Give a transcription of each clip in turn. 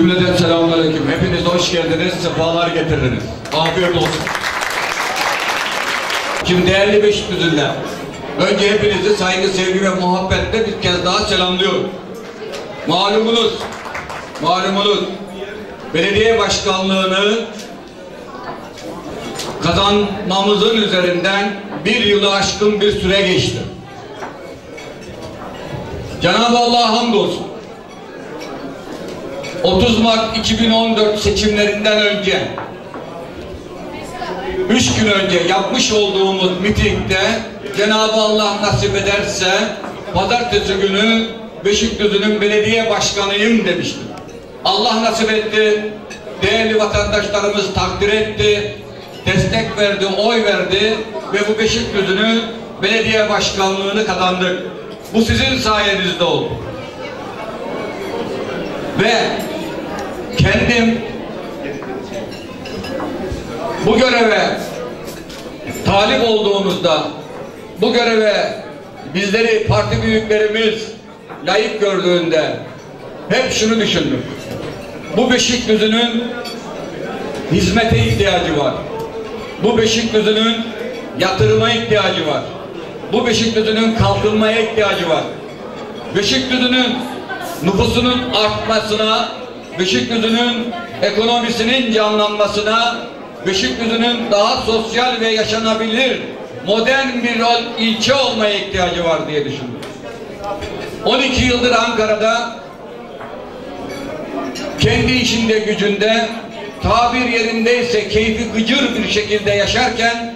Cümleden selamünaleyküm. Hepiniz hoş geldiniz, sefalar getirdiniz. Afiyet olsun. Şimdi değerli Beşiktaşlılar, önce hepinizi saygı, sevgi ve muhabbetle bir kez daha selamlıyorum. Malumunuz, malumunuz belediye başkanlığını kazanmamızın üzerinden bir yılı aşkın bir süre geçti. Cenab-ı Allah'a hamdolsun. 30 Mart 2014 seçimlerinden önce üç gün önce yapmış olduğumuz mitingde Cenab-ı Allah nasip ederse pazartesi günü Beşikdüzü'nün belediye başkanıyım demiştim. Allah nasip etti. Değerli vatandaşlarımız takdir etti. Destek verdi, oy verdi ve bu Beşikdüzü'nü belediye başkanlığını kazandık. Bu sizin sayenizde oldu. Ve kendim bu göreve talip olduğumuzda bu göreve bizleri parti büyüklerimiz layık gördüğünde hep şunu düşündüm. Bu Beşikdüzü'nün hizmete ihtiyacı var. Bu Beşikdüzü'nün yatırıma ihtiyacı var. Bu Beşikdüzü'nün kalkınmaya ihtiyacı var. Beşikdüzü'nün nüfusunun artmasına, Beşikdüzü'nün ekonomisinin canlanmasına, Beşikdüzü'nün daha sosyal ve yaşanabilir modern bir ilçe olmaya ihtiyacı var diye düşündüm. 12 yıldır Ankara'da kendi içinde gücünde tabir yerindeyse keyfi gıcır bir şekilde yaşarken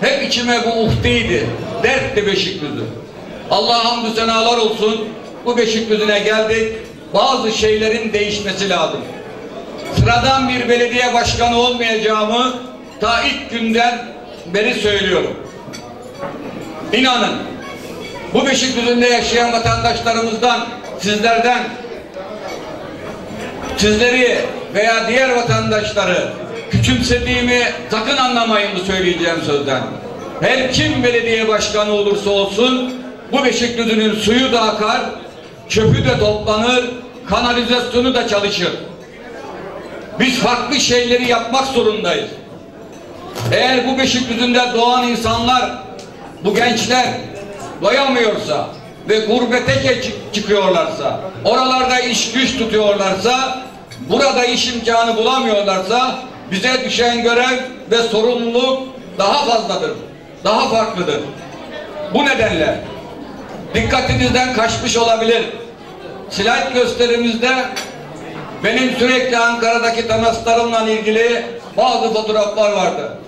hep içime bu uhdeydi. Dertti Beşikdüzü. Allah hamdü senalar olsun. Bu Beşikdüzü'ne geldik. Bazı şeylerin değişmesi lazım. Sıradan bir belediye başkanı olmayacağımı ta ilk günden beri söylüyorum. İnanın bu Beşikdüzü'nde yaşayan vatandaşlarımızdan, sizlerden sizleri veya diğer vatandaşları küçümsediğimi sakın anlamayın bu söyleyeceğim sözden. Her kim belediye başkanı olursa olsun bu Beşikdüzü'nün suyu da akar, çöpü de toplanır, kanalizasyonu da çalışır. Biz farklı şeyleri yapmak zorundayız. Eğer bu Beşikdüzü'nde doğan insanlar, bu gençler doyamıyorsa ve gurbete çıkıyorlarsa, oralarda iş güç tutuyorlarsa, burada iş imkanı bulamıyorlarsa bize düşen görev ve sorumluluk daha fazladır, daha farklıdır. Bu nedenle dikkatinizden kaçmış olabilir. Slide gösterimizde benim sürekli Ankara'daki temaslarımla ilgili bazı fotoğraflar vardı.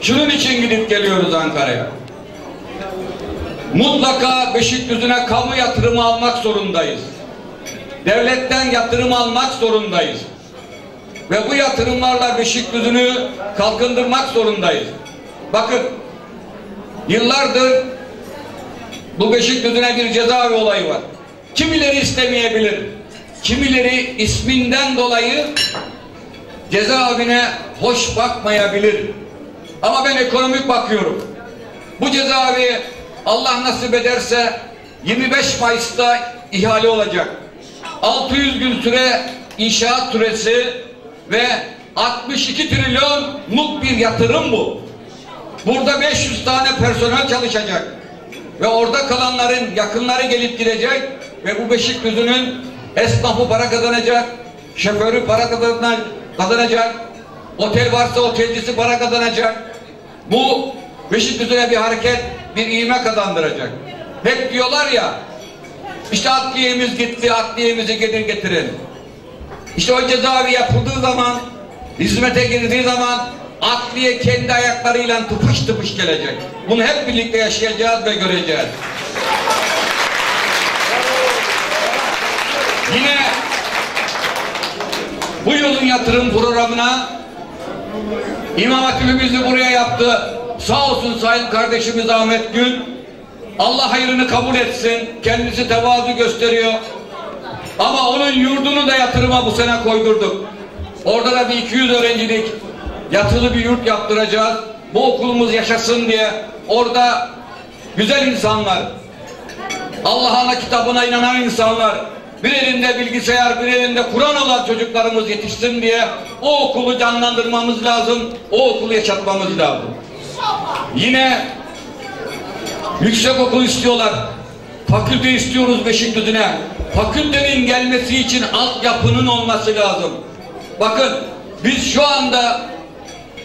Şunun için gidip geliyoruz Ankara'ya. Mutlaka Beşikdüzü'ne kamu yatırımı almak zorundayız. Devletten yatırım almak zorundayız. Ve bu yatırımlarla Beşikdüzü'nü kalkındırmak zorundayız. Bakın yıllardır bu Beşikdüzü'ne bir cezaevi olayı var. Kimileri istemeyebilir. Kimileri isminden dolayı cezaevine hoş bakmayabilir. Ama ben ekonomik bakıyorum. Bu cezaevi Allah nasip ederse 25 Mayıs'ta ihale olacak. 600 gün süre inşaat süresi ve 62 trilyonluk bir yatırım bu. Burada 500 tane personel çalışacak. Ve orada kalanların yakınları gelip gidecek ve bu Beşikdüzü'nün esnafı para kazanacak, şoförü para kazanacak, otel varsa otelcisi para kazanacak. Bu Beşikdüzü'ne bir hareket, bir iğme kazandıracak. Hep diyorlar ya, işte adliyemiz gitti, adliyemizi gelir getirin. İşte o cezaevi yapıldığı zaman, hizmete girdiği zaman adliye kendi ayaklarıyla tıpış tıpış gelecek. Bunu hep birlikte yaşayacağız ve göreceğiz. Yine bu yılın yatırım programına İmam Hatip'imizi buraya yaptı. Sağ olsun sayın kardeşimiz Ahmet Gül. Allah hayrını kabul etsin. Kendisi tevazu gösteriyor. Ama onun yurdunu da yatırıma bu sene koydurduk. Orada da bir 200 öğrencilik yatılı bir yurt yaptıracağız. Bu okulumuz yaşasın diye orada güzel insanlar, Allah'ın kitabına inanan insanlar bir elinde bilgisayar, bir elinde Kur'an olan çocuklarımız yetişsin diye o okulu canlandırmamız lazım, o okulu yaşatmamız lazım. Yine yüksek okul istiyorlar. Fakülte istiyoruz Beşikdüzü'ne. Fakültenin gelmesi için altyapının olması lazım. Bakın biz şu anda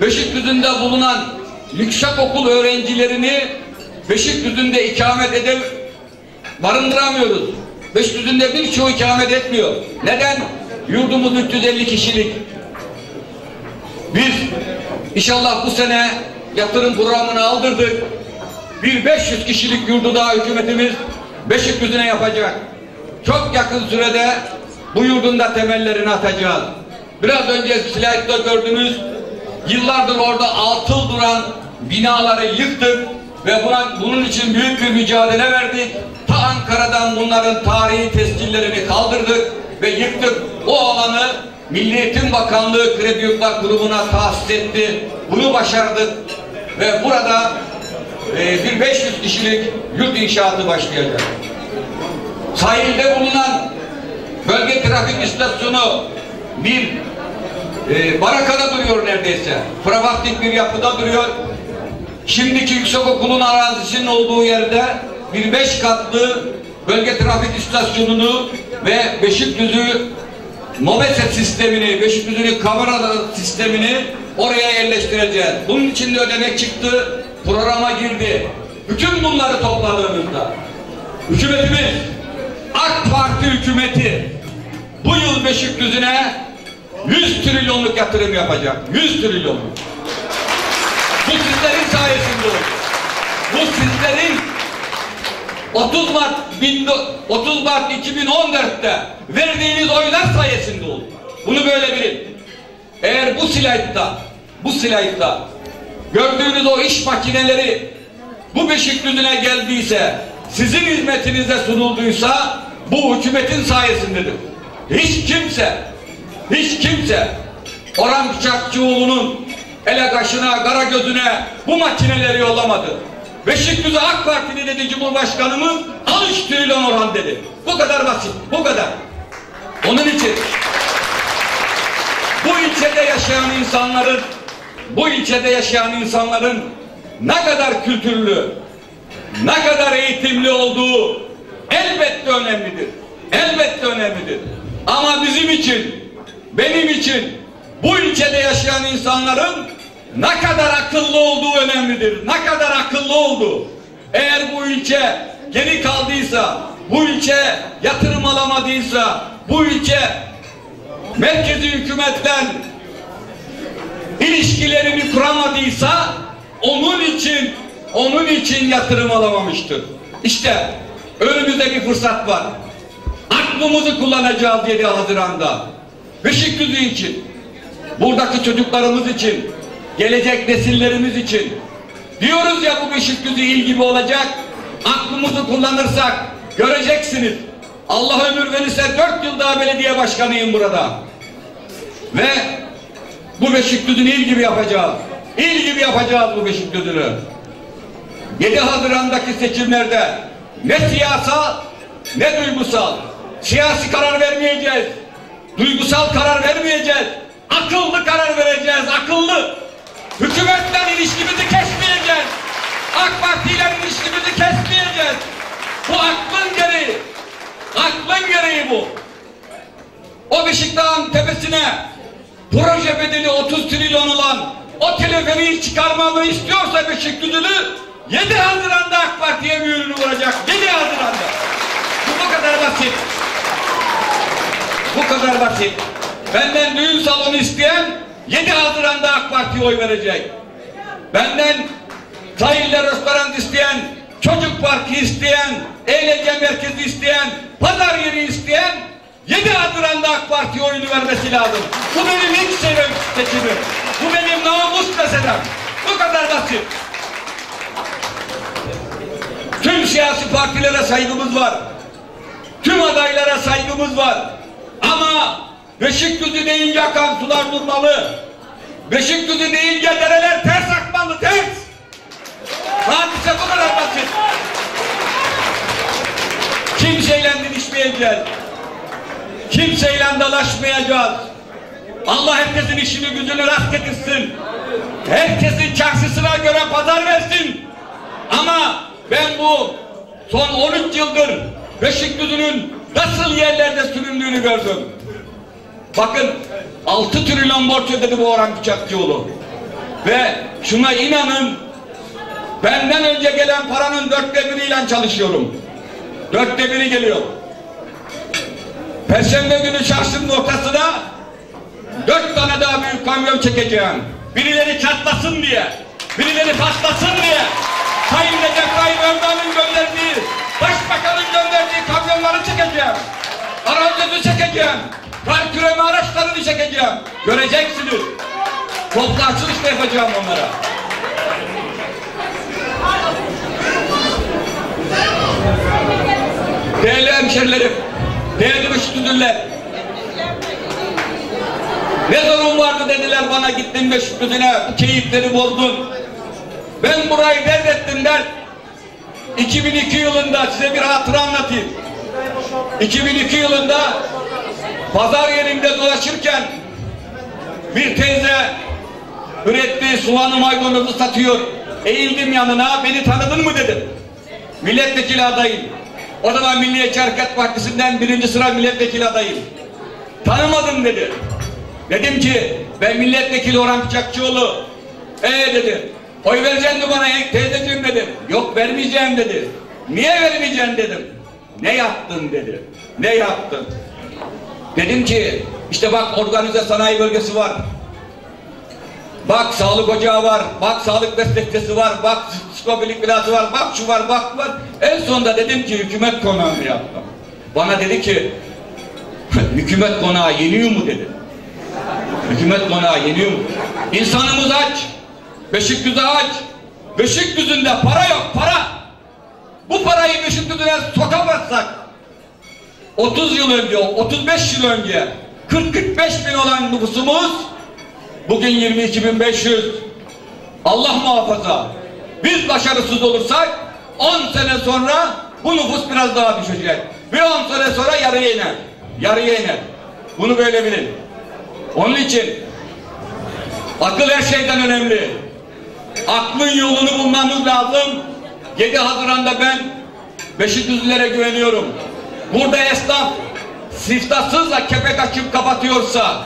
Beşikdüzü'nde bulunan yüksek okul öğrencilerini Beşikdüzü'nde ikamet edip barındıramıyoruz. Beşikdüzü'nde birçoğu ikamet etmiyor. Neden? Yurdumuz 350 kişilik. Biz inşallah bu sene yatırım programını aldırdık. Bir 500 kişilik yurdu daha hükümetimiz Beşikdüzü'ne yapacak. Çok yakın sürede bu yurdun da temellerini atacağız. Biraz önce slaytta gördünüz. Yıllardır orada altıl duran binaları yıktık ve buna, bunun için büyük bir mücadele verdik. Ta Ankara'dan bunların tarihi tescillerini kaldırdık ve yıktık. O alanı Milli Eğitim Bakanlığı Kredi Yurtlar Kurumu'na tahsis etti. Bunu başardık ve burada e, bir 500 kişilik yurt inşaatı başlayacak. Sahilde bulunan bölge trafik istasyonu bir e, barakada duruyor neredeyse. Prefaktik bir yapıda duruyor. Şimdiki yüksekokulun arazisinin olduğu yerde bir beş katlı bölge trafik istasyonunu ve Beşikdüzü Mobese sistemini, Beşikdüzü'nün kamera sistemini oraya yerleştireceğiz. Bunun için de ödenek çıktı, programa girdi. Bütün bunları topladığımızda hükümetimiz AK Parti hükümeti bu yıl Beşikdüzü'ne 100 trilyonluk yatırım yapacak. 100 trilyonluk. Bu sizlerin sayesinde oldu. Bu sizlerin 30 Mart 30 Mart 2014'te verdiğiniz oylar sayesinde oldu. Bunu böyle bilin. Eğer bu slaytta bu slaytta gördüğünüz o iş makineleri bu Beşikdüzü'ne geldiyse sizin hizmetinize sunulduysa bu hükümetin sayesindedir. Hiç kimse hiç kimse Orhan Bıçakçıoğlu'nun ele kaşına, kara gözüne bu makineleri yollamadı. Beşikdüzü AK Partili dedi Cumhurbaşkanımız al 3 trilyon Orhan dedi. Bu kadar basit, bu kadar. Onun için bu ilçede yaşayan insanların bu ilçede yaşayan insanların ne kadar kültürlü, ne kadar eğitimli olduğu elbette önemlidir. Elbette önemlidir. Ama bizim için, benim için bu ilçede yaşayan insanların ne kadar akıllı olduğu önemlidir. Ne kadar akıllı olduğu. Eğer bu ilçe geri kaldıysa, bu ilçe yatırım alamadıysa, bu ilçe merkezi hükümetten ilişkilerini kuramadıysa onun için onun için yatırım alamamıştır. İşte önümüzde bir fırsat var. Aklımızı kullanacağız 7 Haziran'da. Beşikdüzü için, buradaki çocuklarımız için, gelecek nesillerimiz için. Diyoruz ya bu Beşikdüzü il gibi olacak. Aklımızı kullanırsak göreceksiniz. Allah ömür verirse dört yıl daha belediye başkanıyım burada. Ve bu Beşikdüzü'nü il gibi yapacağız. İl gibi yapacağız bu Beşikdüzü'nü. 7 Haziran'daki seçimlerde ne siyasal ne duygusal siyasi karar vermeyeceğiz. Duygusal karar vermeyeceğiz. Akıllı karar vereceğiz. Akıllı. Hükümetten ilişkimizi kesmeyeceğiz. AK Parti ile ilişkimizi kesmeyeceğiz. Bu aklın gereği. Aklın gereği bu. O Beşiktaş'ın tepesine proje bedeli 30 trilyon olan o teleferiği çıkarmamı istiyorsa Beşikdüzülü 7 Haziran'da AK Parti'ye mühürünü vuracak. 7 Haziran'da. Bu bu kadar basit. Bu kadar basit. Benden düğün salonu isteyen 7 Haziran'da AK Parti'ye oy verecek. Benden sahiller restoran isteyen, çocuk parkı isteyen, eğlence merkezi isteyen, pazar yeri isteyen 7 Haziran'da AK Parti'ye oyunu vermesi lazım. Bu benim ilk seçimim. Bu benim namus meselem. Bu kadar basit. Tüm siyasi partilere saygımız var. Tüm adaylara saygımız var. Ama Beşikdüzü deyince akan sular durmalı. Beşikdüzü deyince dereler ters akmalı, ters. Hadise bu kadar basit. Kimseyle didişmeyeceğiz. Kimseyle dalaşmayacağız. Allah herkesin işini gücünü rast getirsin. Herkesin çarşısına göre pazar versin. Ama ben bu son 13 yıldır Beşikdüzü'nün nasıl yerlerde süründüğünü gördüm. Bakın 6 trilyon borç ödedi bu Orhan Bıçakçıoğlu. Ve şuna inanın benden önce gelen paranın dörtte biriyle çalışıyorum. Dörtte biri geliyor. Perşembe günü çarşının ortasına dört tane daha büyük kamyon çekeceğim. Birileri çatlasın diye, birileri patlasın diye. Sayın Recep Tayyip Çekeceğim. Kar küreme araçlarını çekeceğim. Göreceksiniz. Toplu açılış yapacağım onlara. Değerli hemşerilerim, değerli müştüdüller, ne durum vardı dediler bana gittin meşrutine, bu keyifleri bozdun. Ben burayı devrettim der. 2002 yılında size bir hatıra anlatayım. 2002 yılında pazar yerinde dolaşırken bir teyze ürettiği soğanı maydanozu satıyor. Eğildim yanına, beni tanıdın mı dedim. Milletvekili adayım. O zaman Milliyetçi Hareket Partisi'nden birinci sıra milletvekili adayım. Tanımadım dedi. Dedim ki ben milletvekili Orhan Bıçakçıoğlu. Ee dedi. Oy vereceksin mi bana teyzeciğim dedim. Yok vermeyeceğim dedi. Niye vermeyeceksin dedim. Ne yaptın dedi. Ne yaptın? Dedim ki işte bak organize sanayi bölgesi var. Bak sağlık ocağı var. Bak sağlık meslekçisi var. Bak psikobilik binası var. Bak şu var bak var. En sonunda dedim ki hükümet konağını yaptım. Bana dedi ki hükümet konağı yeniyor mu dedi. Hükümet konağı yeniyor mu? İnsanımız aç. Beşikdüzü aç. Beşikdüzü'nde para yok para. Bu parayı Beşikdüzü'ne sokamazsak 30 yıl önce, 35 yıl önce 40-45 bin olan nüfusumuz bugün 22.500 Allah muhafaza biz başarısız olursak 10 sene sonra bu nüfus biraz daha düşecek. Bir 10 sene sonra yarıya iner. Yarıya iner. Bunu böyle bilin. Onun için akıl her şeyden önemli. Aklın yolunu bulmamız lazım. 7 Haziran'da ben Beşikdüzlülere güveniyorum. Burada esnaf siftahsızla kepek açıp kapatıyorsa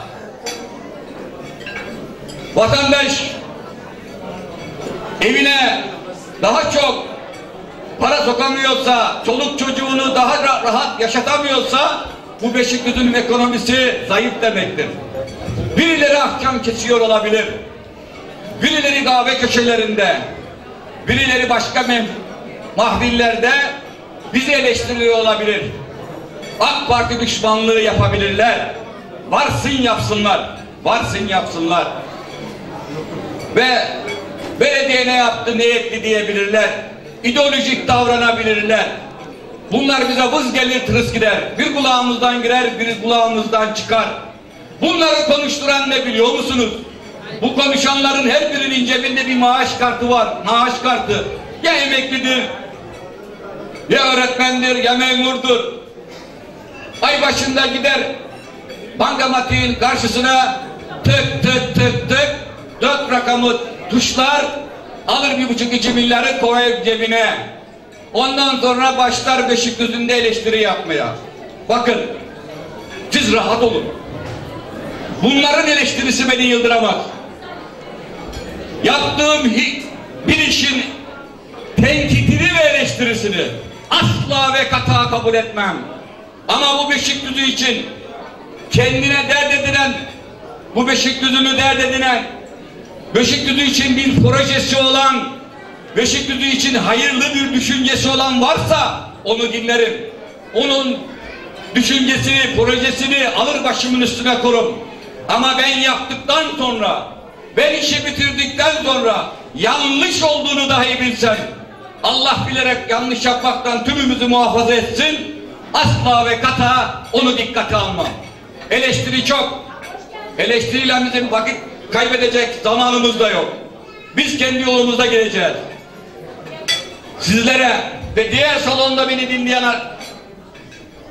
vatandaş evine daha çok para sokamıyorsa, çoluk çocuğunu daha rahat yaşatamıyorsa bu Beşikdüzü'nün ekonomisi zayıf demektir. Birileri akşam kesiyor olabilir. Birileri kahve köşelerinde, birileri başka mahvillerde bizi eleştiriyor olabilir. AK Parti düşmanlığı yapabilirler. Varsın yapsınlar. Varsın yapsınlar. Ve belediye ne yaptı, ne etti diyebilirler. İdeolojik davranabilirler. Bunlar bize vız gelir tırıs gider. Bir kulağımızdan girer, bir kulağımızdan çıkar. Bunları konuşturan ne biliyor musunuz? Bu konuşanların her birinin cebinde bir maaş kartı var. Maaş kartı. Ya emeklidir, ya öğretmendir, ya memurdur. Ay başında gider bankamatiğin karşısına tık tık tık tık dört rakamı tuşlar alır bir buçuk iki milyarı koyar cebine. Ondan sonra başlar Beşikdüzü'nde eleştiri yapmaya. Bakın siz rahat olun. Bunların eleştirisi beni yıldıramaz. Yaptığım bir işin tenkitini ve eleştirisini asla ve kata kabul etmem. Ama bu Beşikdüzü için kendine dert edinen, bu Beşikdüzü'nü dert edinen, Beşikdüzü için bir projesi olan, Beşikdüzü için hayırlı bir düşüncesi olan varsa onu dinlerim. Onun düşüncesini, projesini alır başımın üstüne korum. Ama ben yaptıktan sonra, ben işi bitirdikten sonra yanlış olduğunu dahi bilsem, Allah bilerek yanlış yapmaktan tümümüzü muhafaza etsin, asla ve kata onu dikkate almam. Eleştiri çok. Eleştiriyle bizim vakit kaybedecek zamanımız da yok. Biz kendi yolumuzda geleceğiz. Sizlere ve diğer salonda beni dinleyen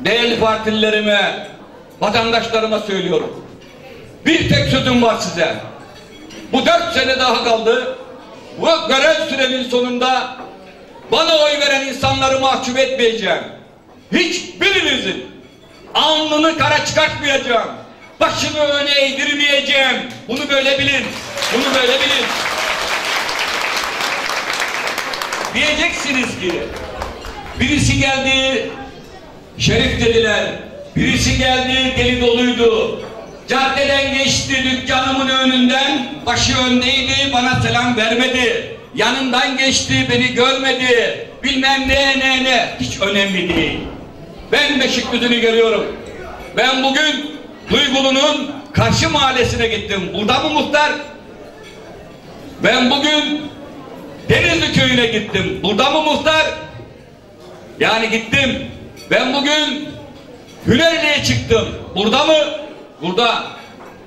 değerli partililerime vatandaşlarıma söylüyorum. Bir tek sözüm var size. Bu dört sene daha kaldı. Bu görev süremin sonunda bana oy veren insanları mahcup etmeyeceğim. Hiçbirinizin alnını kara çıkartmayacağım. Başını öne eğdirmeyeceğim. Bunu böyle bilin. Bunu böyle bilin. Diyeceksiniz ki birisi geldi şerif dediler. Birisi geldi deli doluydu. Caddeden geçti dükkanımın önünden. Başı öndeydi bana selam vermedi. Yanından geçti beni görmedi. Bilmem ne ne ne. Hiç önemli değil. Ben Beşikdüzü'nü görüyorum. Ben bugün Duygulu'nun karşı mahallesine gittim. Burada mı muhtar? Ben bugün Denizli köyüne gittim. Burada mı muhtar? Yani gittim. Ben bugün Hünerli'ye çıktım. Burada mı? Burada.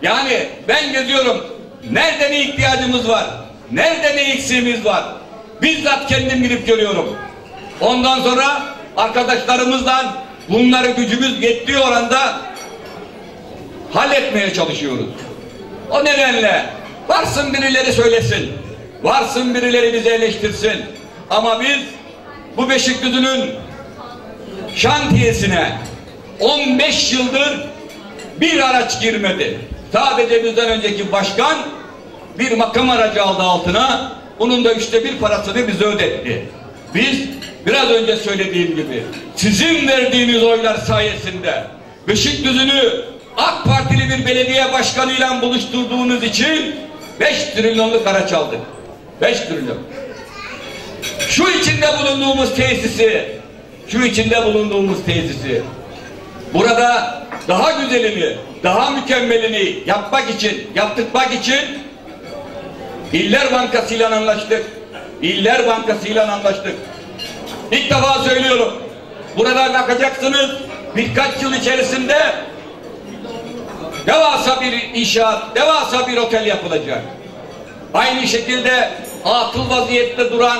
Yani ben geziyorum. Nerede ne ihtiyacımız var? Nerede ne eksiğimiz var? Bizzat kendim gidip görüyorum. Ondan sonra arkadaşlarımızdan bunları gücümüz yettiği oranda halletmeye çalışıyoruz. O nedenle varsın birileri söylesin. Varsın birileri bizi eleştirsin. Ama biz bu Beşikdüzü'nün şantiyesine 15 yıldır bir araç girmedi. Sadece bizden önceki başkan bir makam aracı aldı altına. Onun da üçte bir parasını bize ödetti. Biz biraz önce söylediğim gibi sizin verdiğiniz oylar sayesinde Beşikdüzü'nü AK Partili bir belediye başkanıyla buluşturduğunuz için 5 trilyonluk araç aldık. 5 trilyon. Şu içinde bulunduğumuz tesisi, şu içinde bulunduğumuz tesisi burada daha güzelini, daha mükemmelini yapmak için, yaptırmak için İller Bankası ile anlaştık. İller Bankası ile anlaştık. İlk defa söylüyorum. Burada bakacaksınız birkaç yıl içerisinde devasa bir inşaat, devasa bir otel yapılacak. Aynı şekilde atıl vaziyette duran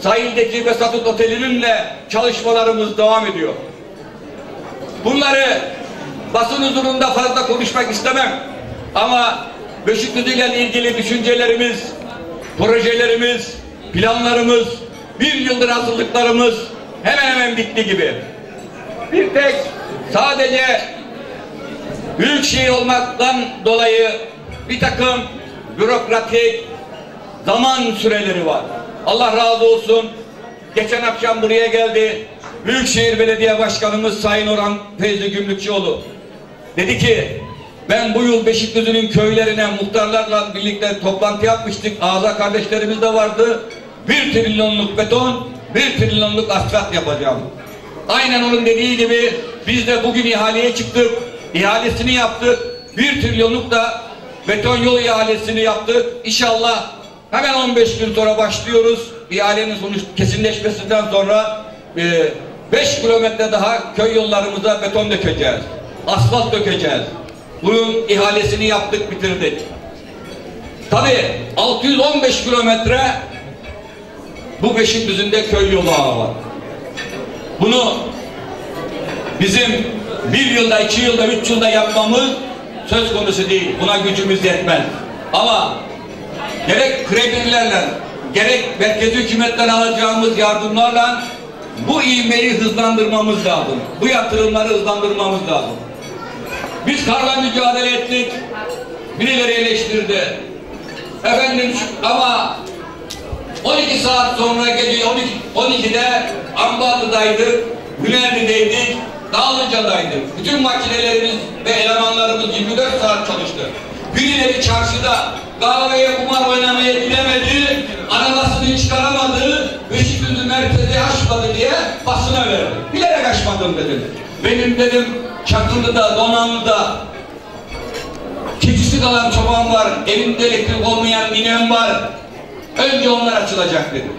sahildeki Vesatut Oteli'nin de çalışmalarımız devam ediyor. Bunları basın huzurunda fazla konuşmak istemem. Ama Beşikdüzü ile ilgili düşüncelerimiz, projelerimiz, planlarımız, bir yıldır hazırlıklarımız hemen hemen bitti gibi. Bir tek sadece büyük şehir olmaktan dolayı bir takım bürokratik zaman süreleri var. Allah razı olsun. Geçen akşam buraya geldi. Büyükşehir Belediye Başkanımız Sayın Orhan Feyzi Gümrükçioğlu. Dedi ki ben bu yıl Beşikdüzü'nün köylerine muhtarlarla birlikte toplantı yapmıştık. Ağza kardeşlerimiz de vardı. Bir trilyonluk beton, bir trilyonluk asfalt yapacağım. Aynen onun dediği gibi biz de bugün ihaleye çıktık. İhalesini yaptık. Bir trilyonluk da beton yol ihalesini yaptık. İnşallah hemen 15 gün sonra başlıyoruz. İhalenin sonuç kesinleşmesinden sonra 5 e, kilometre daha köy yollarımıza beton dökeceğiz. Asfalt dökeceğiz. Bunun ihalesini yaptık, bitirdik. Tabi 615 kilometre bu Beşikdüzü'nde köy yolu ağı var. Bunu bizim bir yılda, iki yılda, üç yılda yapmamız söz konusu değil. Buna gücümüz yetmez. Ama gerek kredilerle, gerek merkezi hükümetten alacağımız yardımlarla bu ivmeyi hızlandırmamız lazım. Bu yatırımları hızlandırmamız lazım. Biz karla mücadele ettik. Birileri eleştirdi. Efendim ama 12 saat sonra gece 12, 12'de Ambalı'daydık, Hünerli'deydik, Dağlıca'daydık. Bütün makinelerimiz ve elemanlarımız 24 saat çalıştı. Birileri çarşıda kahveye kumar oynamaya gidemedi, arabasını çıkaramadı, Beşikdüzü merkezi açmadı diye basına verdi. Bilerek açmadım dedim. Benim dedim Çakırlı'da, Donanlı'da keçisi kalan çoban var, evinde elektrik olmayan inem var. Önce onlar açılacak dedim.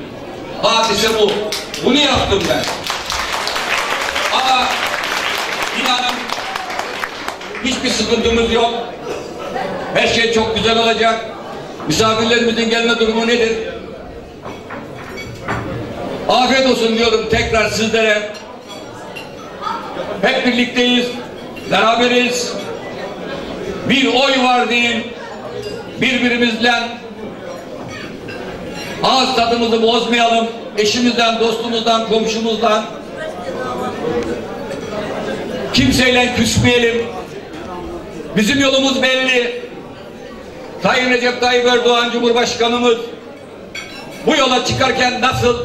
Hadise bu. Bunu yaptım ben. Ama inanın hiçbir sıkıntımız yok. Her şey çok güzel olacak. Misafirlerimizin gelme durumu nedir? Afiyet olsun diyorum tekrar sizlere. Hep birlikteyiz. beraberiz. Bir oy var deyin. Birbirimizle ağız tadımızı bozmayalım. Eşimizden, dostumuzdan, komşumuzdan kimseyle küsmeyelim. Bizim yolumuz belli. Sayın Recep Tayyip Erdoğan Cumhurbaşkanımız bu yola çıkarken nasıl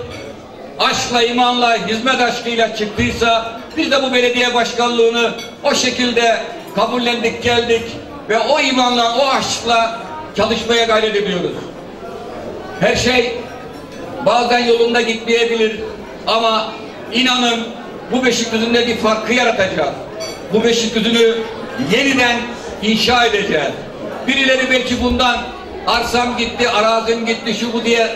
aşkla, imanla, hizmet aşkıyla çıktıysa biz de bu belediye başkanlığını o şekilde kabullendik, geldik ve o imanla, o aşkla çalışmaya gayret ediyoruz. Her şey bazen yolunda gitmeyebilir ama inanın bu Beşikdüzü'nde bir farkı yaratacağız. Bu Beşikdüzü'nü yeniden inşa edeceğiz. Birileri belki bundan arsam gitti, arazim gitti, şu bu diye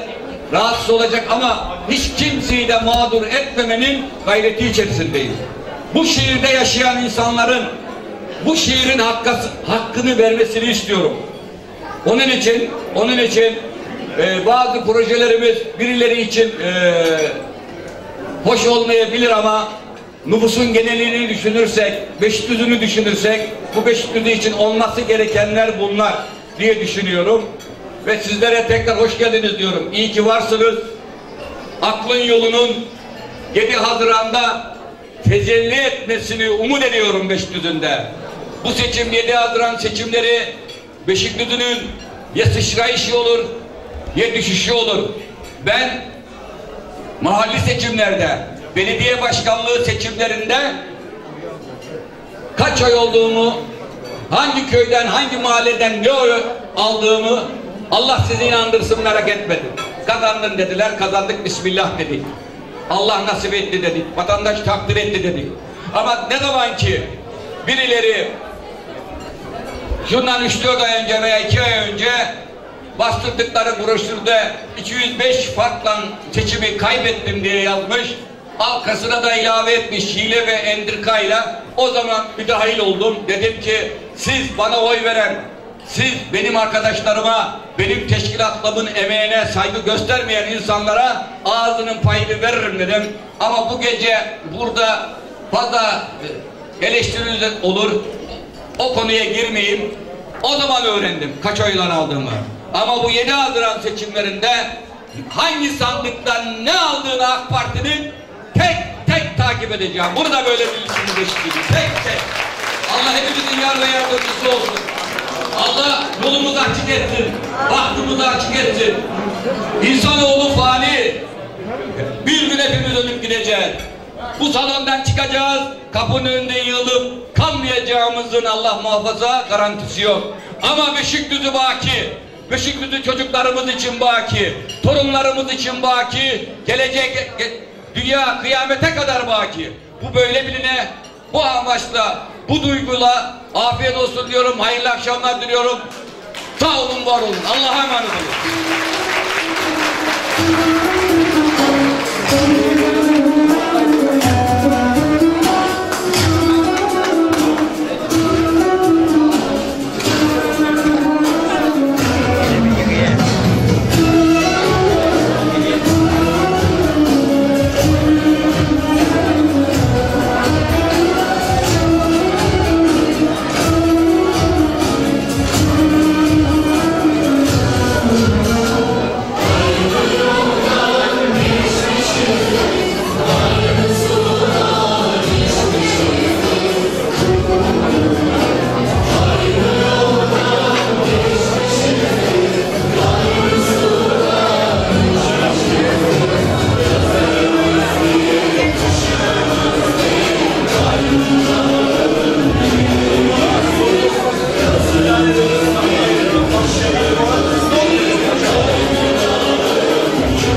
rahatsız olacak ama hiç kimseyi de mağdur etmemenin gayreti içerisindeyiz. Bu şehirde yaşayan insanların bu şehrin hakkası, hakkını vermesini istiyorum. Onun için, onun için e, bazı projelerimiz birileri için e, hoş olmayabilir ama nüfusun genelini düşünürsek, Beşikdüzü'nü düşünürsek, bu Beşikdüzü için olması gerekenler bunlar diye düşünüyorum. Ve sizlere tekrar hoş geldiniz diyorum. İyi ki varsınız. Aklın yolunun 7 Haziran'da tecelli etmesini umut ediyorum Beşikdüzü'nde. Bu seçim 7 Haziran seçimleri Beşikdüzü'nün ya sıçrayışı olur ya düşüşü olur. Ben mahalli seçimlerde, belediye başkanlığı seçimlerinde kaç ay olduğumu, hangi köyden, hangi mahalleden ne oy aldığımı Allah sizi inandırsın merak etmedim. Kazandın dediler, kazandık Bismillah dedik. Allah nasip etti dedik, vatandaş takdir etti dedik. Ama ne zaman ki birileri şundan 3-4 ay önce veya 2 ay önce bastırdıkları broşürde 205 farkla seçimi kaybettim diye yazmış. Arkasına da ilave etmiş hile ve endirkayla. O zaman müdahil oldum. Dedim ki siz bana oy veren, siz benim arkadaşlarıma, benim teşkilatlarımın emeğine saygı göstermeyen insanlara ağzının payını veririm dedim. Ama bu gece burada fazla eleştiri olur. O konuya girmeyeyim. O zaman öğrendim kaç oylar aldığımı. Ama bu 7 Haziran seçimlerinde hangi sandıktan ne aldığını AK Parti'nin tek tek takip edeceğim. Bunu da böyle bilirsiniz eşitliği. Tek tek. Allah hepimizin yar ve yardımcısı olsun. Allah yolumuzu açık etsin. Bahtımızı açık etsin. İnsanoğlu fani. Bir gün hepimiz ölüp gideceğiz. Bu salondan çıkacağız. Kapının önünde yığılıp kalmayacağımızın Allah muhafaza garantisi yok. Ama Beşikdüzü baki. Beşikdüzü çocuklarımız için baki. Torunlarımız için baki. Gelecek dünya kıyamete kadar baki. Bu böyle biline bu amaçla bu duyguyla afiyet olsun diyorum. Hayırlı akşamlar diliyorum. Sağ olun var olun. Allah'a emanet olun.